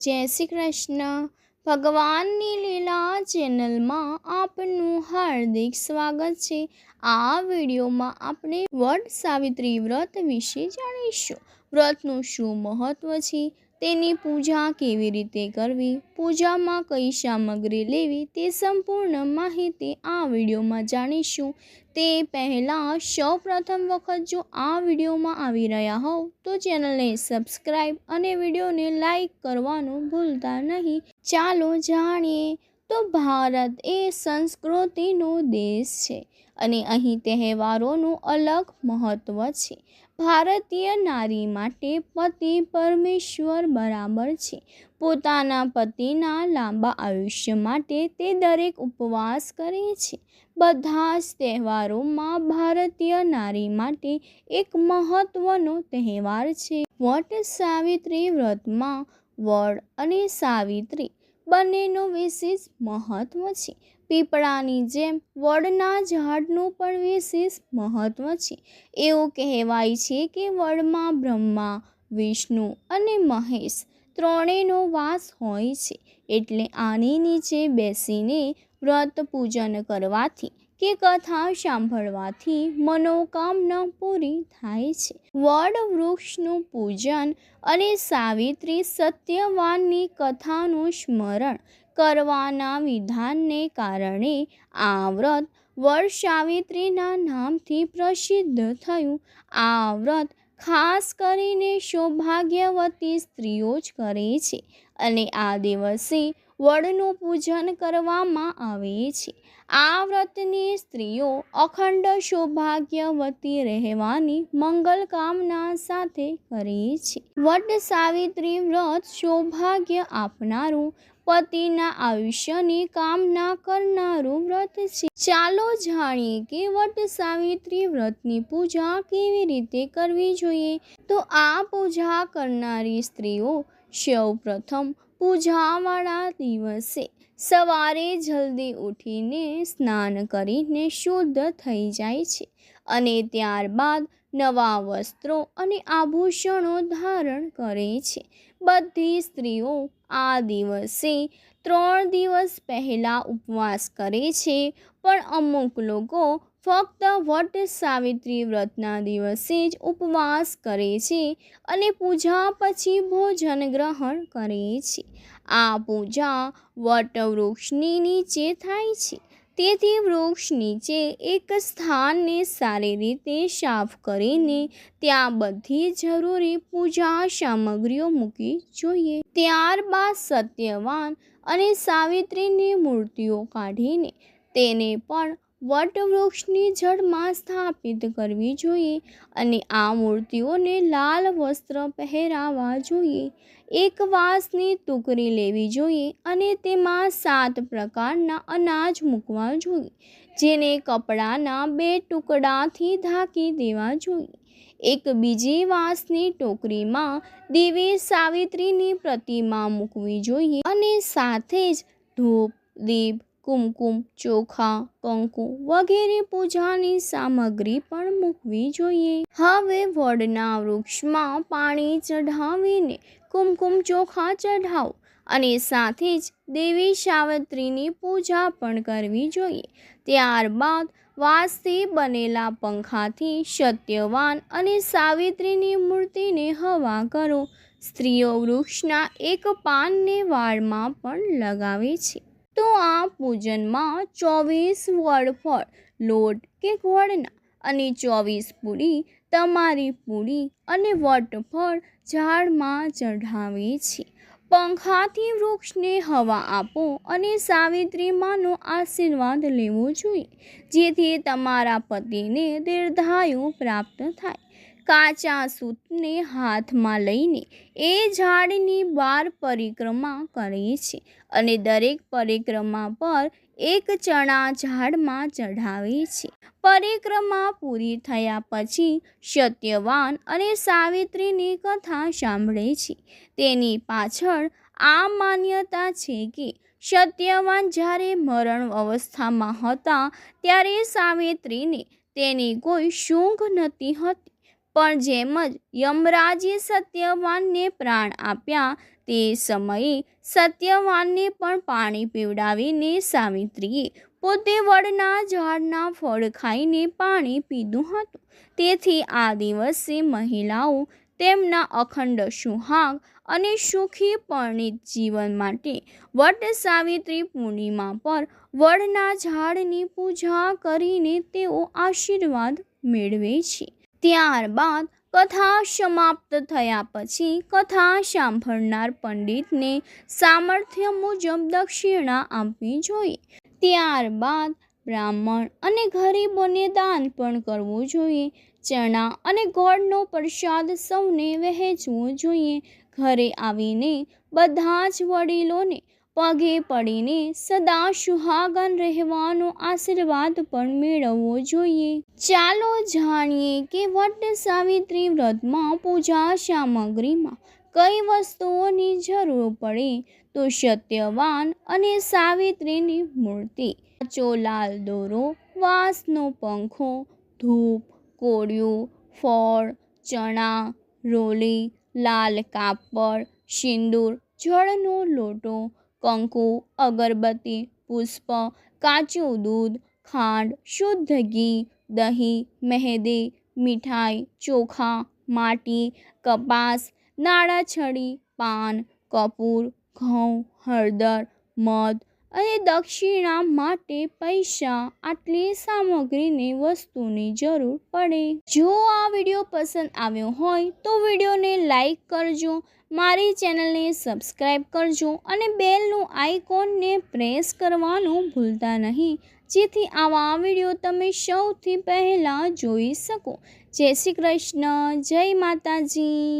જય શ્રી કૃષ્ણ. ભગવાનની લીલા ચેનલમાં આપનું હાર્દિક સ્વાગત છે. આ વિડીયોમાં આપણે વડ સાવિત્રી વ્રત વિશે જાણીશું. વ્રતનું શું મહત્ત્વ છે? તેની પૂજા કેવી રીતે કરવી, પૂજામાં કઈ સામગ્રી લેવી તે સંપૂર્ણ માહિતી આ વિડીયોમાં જાણીશું. તે પહેલાં સૌ પ્રથમ વખત જો આ વિડીયોમાં આવી રહ્યા હોવ તો ચેનલને સબસ્ક્રાઈબ અને વિડીયોને લાઈક કરવાનું ભૂલતા નહીં. ચાલો જાણીએ, તો ભારત એ સંસ્કૃતિનો દેશ છે. અને અહીં તહેવારોનું અલગ મહત્ત્વ છે. ભારતીય નારી માટે પતિ પરમેશ્વર બરાબર છે. પોતાના પતિના લાંબા આયુષ્ય માટે તે દરેક ઉપવાસ કરે છે. બધા જ તહેવારોમાં ભારતીય નારી માટે એક મહત્ત્વનો તહેવાર છે. વટ સાવિત્રી વ્રતમાં વડ અને સાવિત્રી બંનેનું વિશેષ મહત્ત્વ છે. પીપળાની જેમ વડના ઝાડનું પણ વિશેષ મહત્ત્વ છે. એવું કહેવાય છે કે વડમાં બ્રહ્મા, વિષ્ણુ અને મહેશ ત્રણેયનો વાસ હોય છે. એટલે આની નીચે બેસીને વ્રત પૂજન કરવાથી કે કથા સાંભળવાથી મનોકામના પૂરી થાય છે. વડ વૃક્ષનું પૂજન અને સાવિત્રી સત્યવાનની કથાનું સ્મરણ કરવાના વિધાનને કારણે આ વ્રત વડ સાવિત્રીના નામથી પ્રસિદ્ધ થયું. આ વ્રત ખાસ કરીને સૌભાગ્યવતી સ્ત્રીઓ જ કરે છે અને આ દિવસે વડનું પૂજન કરવામાં આવે છે. આ વ્રતની સ્ત્રીઓ અખંડ સૌભાગ્યવતી રહેવાની મંગલ કામના સાથે કરે છે. વટ સાવિત્રી વ્રત સૌભાગ્ય આપનારું પતિના આયુષ્યની કામના કરનારું વ્રત છે. ચાલો જાણીએ કે વટ સાવિત્રી વ્રતની પૂજા કેવી રીતે કરવી જોઈએ? તો આ પૂજા કરનારી સ્ત્રીઓ સૌ પ્રથમ પૂજાવાળા દિવસે સવારે જલ્દી ઉઠીને સ્નાન કરીને શુદ્ધ થઈ જાય છે અને ત્યારબાદ નવા વસ્ત્રો અને આભૂષણો ધારણ કરે છે. બધી સ્ત્રીઓ આ દિવસે ત્રણ દિવસ પહેલાં ઉપવાસ કરે છે. પણ અમુક લોકો ફક્ત વટ સાવિત્રી વ્રતના દિવસે જ ઉપવાસ કરે છે અને પૂજા પછી ભોજન ગ્રહણ કરે છે. આ પૂજા વટવૃક્ષની નીચે થાય છે. તેથી વૃક્ષ નીચે એક સ્થાનને સારી રીતે સાફ કરીને ત્યાં બધી જરૂરી પૂજા સામગ્રીઓ મૂકવી જોઈએ. ત્યારબાદ સત્યવાન અને સાવિત્રીની મૂર્તિઓ કાઢીને તેને પણ વટવૃક્ષની જળમાં સ્થાપિત કરવી જોઈએ અને આ મૂર્તિઓને લાલ વસ્ત્ર પહેરાવવા જોઈએ. એક વાંસની ટુકડી લેવી જોઈએ અને તેમાં સાત પ્રકારના અનાજ મૂકવા જોઈએ, જેને કપડાના બે ટુકડાથી ઢાંકી દેવા જોઈએ. એક બીજી વાંસની ટોકરીમાં દેવી સાવિત્રીની પ્રતિમા મૂકવી જોઈએ અને સાથે જ ધૂપ, દીપ કુમકુમ, ચોખા કંકુ વગેરે પૂજાની સામગ્રી પણ મૂકવી જોઈએ. હવે વડના વૃક્ષમાં પાણી ચઢાવીને કુમકુમ, ચોખા ચઢાવો અને સાથે જ દેવી સાવિત્રીની પૂજા પણ કરવી જોઈએ. ત્યારબાદ વાંસથી બનેલા પંખાથી સત્યવાન અને સાવિત્રીની મૂર્તિને હવા કરો. સ્ત્રીઓ વૃક્ષના એક પાનને વાળમાં પણ લગાવે છે. તો આ પૂજનમાં ચોવીસ વડફળ લોટ કે ગોળના અને ચોવીસ પૂરી, તમારી પૂરી અને વટફળ ઝાડમાં ચઢાવે છે. પંખાથી વૃક્ષને હવા આપો અને સાવિત્રી માનો આશીર્વાદ લેવો જોઈએ, જેથી તમારા પતિને દીર્ઘાયુ પ્રાપ્ત થાય. કાચા સૂતને હાથમાં લઈને એ ઝાડની બાર પરિક્રમા કરે છે અને દરેક પરિક્રમા પર એક ચણા ઝાડમાં ચઢાવે છે. પરિક્રમા પૂરી થયા પછી સત્યવાન અને સાવિત્રીની કથા સાંભળે છે. તેની પાછળ આ માન્યતા છે કે સત્યવાન જ્યારે મરણ અવસ્થામાં હતા ત્યારે સાવિત્રીને તેની કોઈ સૂંઘ નહોતી હતી. પણ જેમ જ યમરાજે સત્યવાનને પ્રાણ આપ્યા, તે સમયે સત્યવાનને પણ પાણી પીવડાવીને સાવિત્રીએ પોતે વડના ઝાડના ફળ ખાઈને પાણી પીધું હતું. તેથી આ દિવસે મહિલાઓ તેમના અખંડ સુહાગ અને સુખી પરણિત જીવન માટે વટ સાવિત્રી પૂર્ણિમા પર વડના ઝાડની પૂજા કરીને તેઓ આશીર્વાદ મેળવે છે. ત્યારબાદ કથા સમાપ્ત થયા પછી કથા સાંભળનાર પંડિતને સામર્થ્ય મુજબ દક્ષિણા આપવી જોઈએ. ત્યારબાદ બ્રાહ્મણ અને ગરીબોને દાન પણ કરવું જોઈએ. ચણા અને ગોળનો પ્રસાદ સૌને વહેંચવો જોઈએ. ઘરે આવીને બધા જ વડીલોને પગે પડીને સદા સુહાગન રહેવાનો આશીર્વાદ પણ મેળવવો જોઈએ. ચાલો જાણીએ કે વટ સાવિત્રી વ્રતમાં પૂજા સામગ્રીમાં કઈ વસ્તુઓની જરૂર પડે તો સત્યવાન અને સાવિત્રીની મૂર્તિ, કાચો લાલ દોરો, વાંસનો પંખો, ધૂપ, કોળિયું, ફળ, ચણા, રોલી, લાલ કાપડ, સિંદૂર, જળનો લોટો કંકુ, અગરબત્તી, પુષ્પ, કાચું દૂધ, ખાંડ, શુદ્ધ ઘી, દહીં, મહેંદી, મીઠાઈ, ચોખા, માટી, કપાસ નાળાછડી પાન, કપૂર, ઘઉં, હળદર, મધ અને દક્ષિણા માટે પૈસા આટલી સામગ્રીની વસ્તુની જરૂર પડે. જો આ વીડિયો પસંદ આવ્યો હોય તો વિડીયોને લાઈક કરજો, મારી ચેનલને સબસ્ક્રાઈબ કરજો અને બેલનું આઇકોનને પ્રેસ કરવાનું ભૂલતા નહીં. જેથી આવા વીડિયો તમે સૌથી પહેલાં જોઈ શકો. જય શ્રી કૃષ્ણ, જય માતાજી.